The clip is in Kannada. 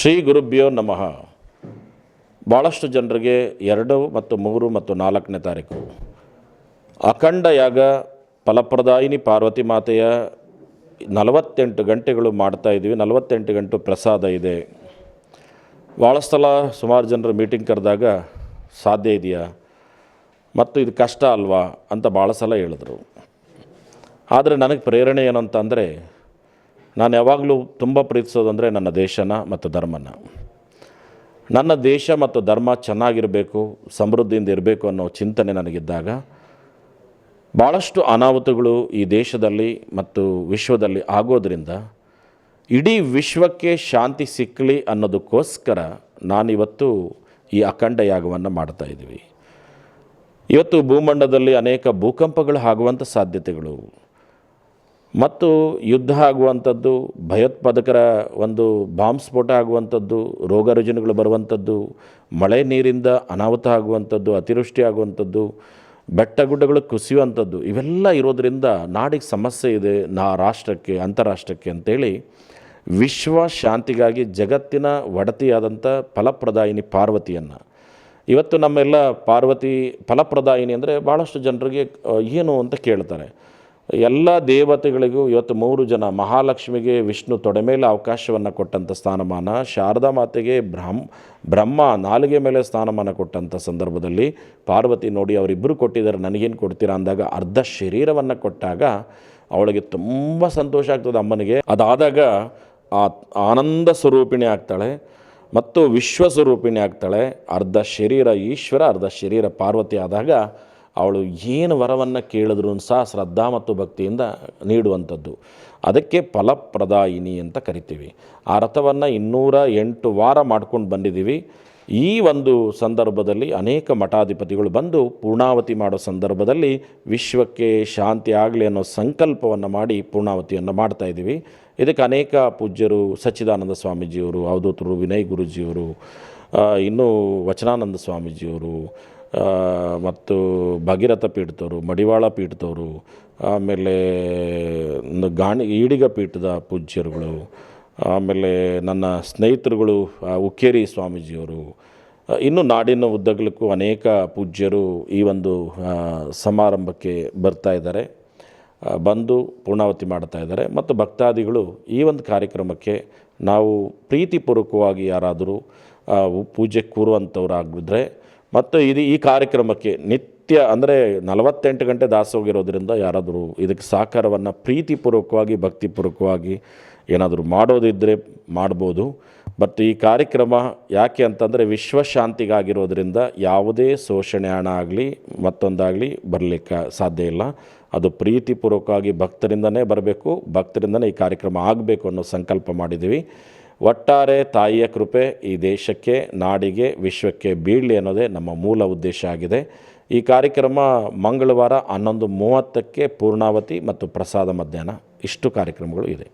ಶ್ರೀ ಗುರುಭ್ಯೋ ನಮಃ. ಭಾಳಷ್ಟು ಜನರಿಗೆ ಎರಡು ಮತ್ತು ಮೂರು ಮತ್ತು ನಾಲ್ಕನೇ ತಾರೀಕು. ಅಖಂಡ ಯಾಗ ಫಲಪ್ರದಾಯಿನಿ ಪಾರ್ವತಿ ಮಾತೆಯ ನಲವತ್ತೆಂಟು ಗಂಟೆಗಳು ಮಾಡ್ತಾ ಇದ್ದೀವಿ. ನಲವತ್ತೆಂಟು ಗಂಟು ಪ್ರಸಾದ ಇದೆ. ಭಾಳ ಸಲ ಸುಮಾರು ಜನರು ಮೀಟಿಂಗ್ ಕರೆದಾಗ ಸಾಧ್ಯ ಇದೆಯಾ? ಮತ್ತು ಇದು ಕಷ್ಟ ಅಲ್ವಾ? ಅಂತ ಭಾಳ ಸಲ ಹೇಳಿದ್ರು. ಆದರೆ ನನಗೆ ಪ್ರೇರಣೆ ಏನು ಅಂತ ಅಂದರೆ ನಾನು ಯಾವಾಗಲೂ ತುಂಬ ಪ್ರೀತಿಸೋದಂದರೆ ನನ್ನ ದೇಶನ ಮತ್ತು ಧರ್ಮನ. ನನ್ನ ದೇಶ ಮತ್ತು ಧರ್ಮ ಚೆನ್ನಾಗಿರಬೇಕು, ಸಮೃದ್ಧಿಯಿಂದ ಇರಬೇಕು ಅನ್ನೋ ಚಿಂತನೆ ನನಗಿದ್ದಾಗ ಭಾಳಷ್ಟು ಅನಾಹುತಗಳು ಈ ದೇಶದಲ್ಲಿ ಮತ್ತು ವಿಶ್ವದಲ್ಲಿ ಆಗೋದರಿಂದ ಇಡೀ ವಿಶ್ವಕ್ಕೆ ಶಾಂತಿ ಸಿಕ್ಕಲಿ ಅನ್ನೋದಕ್ಕೋಸ್ಕರ ನಾನಿವತ್ತು ಈ ಅಖಂಡ ಯಾಗವನ್ನು ಮಾಡ್ತಾ ಇದ್ದೀವಿ. ಇವತ್ತು ಭೂಮಂಡದಲ್ಲಿ ಅನೇಕ ಭೂಕಂಪಗಳು ಆಗುವಂಥ ಸಾಧ್ಯತೆಗಳು. ಮತ್ತು ಯುದ್ಧ ಆಗುವಂಥದ್ದು, ಭಯೋತ್ಪಾದಕರ ಒಂದು ಬಾಂಬ್ ಸ್ಫೋಟ ಆಗುವಂಥದ್ದು, ರೋಗ ರುಜಿನಗಳು ಬರುವಂಥದ್ದು, ಮಳೆ ನೀರಿಂದ ಅನಾಹುತ ಆಗುವಂಥದ್ದು, ಅತಿವೃಷ್ಟಿ ಆಗುವಂಥದ್ದು ಬೆಟ್ಟ ಗುಡ್ಡಗಳು ಕುಸಿಯುವಂಥದ್ದು, ಇವೆಲ್ಲ ಇರೋದರಿಂದ ನಾಡಿಗೆ ಸಮಸ್ಯೆ ಇದೆ, ನಾ ರಾಷ್ಟ್ರಕ್ಕೆ, ಅಂತಾರಾಷ್ಟ್ರಕ್ಕೆ ಅಂತೇಳಿ ವಿಶ್ವ ಶಾಂತಿಗಾಗಿ ಜಗತ್ತಿನ ಒಡತಿಯಾದಂಥ ಫಲಪ್ರದಾಯಿನಿ ಪಾರ್ವತಿಯನ್ನು. ಇವತ್ತು ನಮ್ಮೆಲ್ಲ ಪಾರ್ವತಿ ಫಲಪ್ರದಾಯಿನಿ ಅಂದರೆ ಭಾಳಷ್ಟು ಜನರಿಗೆ ಏನು ಅಂತ ಕೇಳ್ತಾರೆ. ಎಲ್ಲ ದೇವತೆಗಳಿಗೂ ಇವತ್ತು ಮೂರು ಜನ ಮಹಾಲಕ್ಷ್ಮಿಗೆ ವಿಷ್ಣು ತೊಡೆ ಮೇಲೆ ಅವಕಾಶವನ್ನು ಕೊಟ್ಟಂಥ ಸ್ಥಾನಮಾನ, ಶಾರದಾ ಮಾತೆಗೆ ಬ್ರಹ್ಮ ಬ್ರಹ್ಮ ನಾಲಿಗೆ ಮೇಲೆ ಸ್ಥಾನಮಾನ ಕೊಟ್ಟಂಥ ಸಂದರ್ಭದಲ್ಲಿ ಪಾರ್ವತಿ ನೋಡಿ ಅವರಿಬ್ಬರು ಕೊಟ್ಟಿದ್ದಾರೆ, ನನಗೇನು ಕೊಡ್ತೀರಾ ಅಂದಾಗ ಅರ್ಧ ಶರೀರವನ್ನು ಕೊಟ್ಟಾಗ ಅವಳಿಗೆ ತುಂಬ ಸಂತೋಷ ಆಗ್ತದೆ ಅಮ್ಮನಿಗೆ. ಅದಾದಾಗ ಆ ಆನಂದ ಸ್ವರೂಪಿಣಿ ಆಗ್ತಾಳೆ ಮತ್ತು ವಿಶ್ವ ಸ್ವರೂಪಿಣಿ ಆಗ್ತಾಳೆ. ಅರ್ಧ ಶರೀರ ಈಶ್ವರ, ಅರ್ಧ ಶರೀರ ಪಾರ್ವತಿ ಆದಾಗ ಅವಳು ಏನು ವರವನ್ನು ಕೇಳಿದ್ರು ಸಹ ಶ್ರದ್ಧಾ ಮತ್ತು ಭಕ್ತಿಯಿಂದ ನೀಡುವಂಥದ್ದು. ಅದಕ್ಕೆ ಫಲಪ್ರದಾಯಿನಿ ಅಂತ ಕರಿತೀವಿ. ಆ ರಥವನ್ನು ಇನ್ನೂರ ಎಂಟು ವಾರ ಮಾಡ್ಕೊಂಡು ಬಂದಿದ್ದೀವಿ ಈ ಒಂದು ಸಂದರ್ಭದಲ್ಲಿ ಅನೇಕ ಮಠಾಧಿಪತಿಗಳು ಬಂದು ಪೂರ್ಣಾವತಿ ಮಾಡೋ ಸಂದರ್ಭದಲ್ಲಿ ವಿಶ್ವಕ್ಕೆ ಶಾಂತಿ ಆಗಲಿ ಅನ್ನೋ ಸಂಕಲ್ಪವನ್ನು ಮಾಡಿ ಪೂರ್ಣಾವತಿಯನ್ನು ಮಾಡ್ತಾ ಇದ್ದೀವಿ. ಇದಕ್ಕೆ ಅನೇಕ ಪೂಜ್ಯರು ಸಚ್ಚಿದಾನಂದ ಸ್ವಾಮೀಜಿಯವರು ಅವಧೂತರು ವಿನಯ್ ಗುರುಜಿಯವರು ಇನ್ನೂ ವಚನಾನಂದ ಸ್ವಾಮೀಜಿಯವರು ಮತ್ತು ಭಗೀರಥ ಪೀಠದವರು, ಮಡಿವಾಳ ಪೀಠದವರು, ಆಮೇಲೆ ಗಾಣಿ, ಈಡಿಗ ಪೀಠದ ಪೂಜ್ಯರುಗಳು, ಆಮೇಲೆ ನನ್ನ ಸ್ನೇಹಿತರುಗಳು ಉಕ್ಕೇರಿ ಸ್ವಾಮೀಜಿಯವರು ಇನ್ನು ನಾಡಿನ ಉದ್ದಗಲಕ್ಕೂ ಅನೇಕ ಪೂಜ್ಯರು ಈ ಒಂದು ಸಮಾರಂಭಕ್ಕೆ ಬರ್ತಾ ಇದ್ದಾರೆ. ಬಂದು ಪೂರ್ಣಾವತಿ ಮಾಡ್ತಾ ಇದ್ದಾರೆ. ಮತ್ತು ಭಕ್ತಾದಿಗಳು ಈ ಒಂದು ಕಾರ್ಯಕ್ರಮಕ್ಕೆ ನಾವು ಪ್ರೀತಿಪೂರ್ವಕವಾಗಿ ಯಾರಾದರೂ ಪೂಜೆ ಕೂರುವಂಥವ್ರು ಕೂರುವಂಥವ್ರಾಗಿದ್ದರೆ ಮತ್ತು ಇದು ಈ ಕಾರ್ಯಕ್ರಮಕ್ಕೆ ನಿತ್ಯ ಅಂದರೆ ನಲವತ್ತೆಂಟು ಗಂಟೆ ದಾಸೋಗಿರೋದ್ರಿಂದ ಯಾರಾದರೂ ಇದಕ್ಕೆ ಸಹಕಾರವನ್ನು ಪ್ರೀತಿಪೂರ್ವಕವಾಗಿ, ಭಕ್ತಿಪೂರ್ವಕವಾಗಿ ಏನಾದರೂ ಮಾಡೋದಿದ್ದರೆ ಮಾಡ್ಬೋದು. ಬಟ್ ಈ ಕಾರ್ಯಕ್ರಮ ಯಾಕೆ ಅಂತಂದರೆ ವಿಶ್ವಶಾಂತಿಗಾಗಿರೋದ್ರಿಂದ ಯಾವುದೇ ಶೋಷಣೆ ಹಣ ಆಗಲಿ, ಮತ್ತೊಂದಾಗಲಿ ಬರಲಿಕ್ಕೆ ಸಾಧ್ಯ ಇಲ್ಲ. ಅದು ಪ್ರೀತಿಪೂರ್ವಕವಾಗಿ ಭಕ್ತರಿಂದನೇ ಬರಬೇಕು, ಭಕ್ತರಿಂದನೇ ಈ ಕಾರ್ಯಕ್ರಮ ಆಗಬೇಕು ಅನ್ನೋ ಸಂಕಲ್ಪ ಮಾಡಿದ್ದೀವಿ. ಒಟ್ಟಾರೆ ತಾಯಿಯ ಕೃಪೆ ಈ ದೇಶಕ್ಕೆ, ನಾಡಿಗೆ, ವಿಶ್ವಕ್ಕೆ ಬೀಳಲಿ ಅನ್ನೋದೇ ನಮ್ಮ ಮೂಲ ಉದ್ದೇಶ ಆಗಿದೆ. ಈ ಕಾರ್ಯಕ್ರಮ ಮಂಗಳವಾರ ಹನ್ನೊಂದು ಮೂವತ್ತಕ್ಕೆ ಪೂರ್ಣಾವತಿ ಮತ್ತು ಪ್ರಸಾದ ಮಧ್ಯಾಹ್ನ. ಇಷ್ಟು ಕಾರ್ಯಕ್ರಮಗಳು ಇದೆ.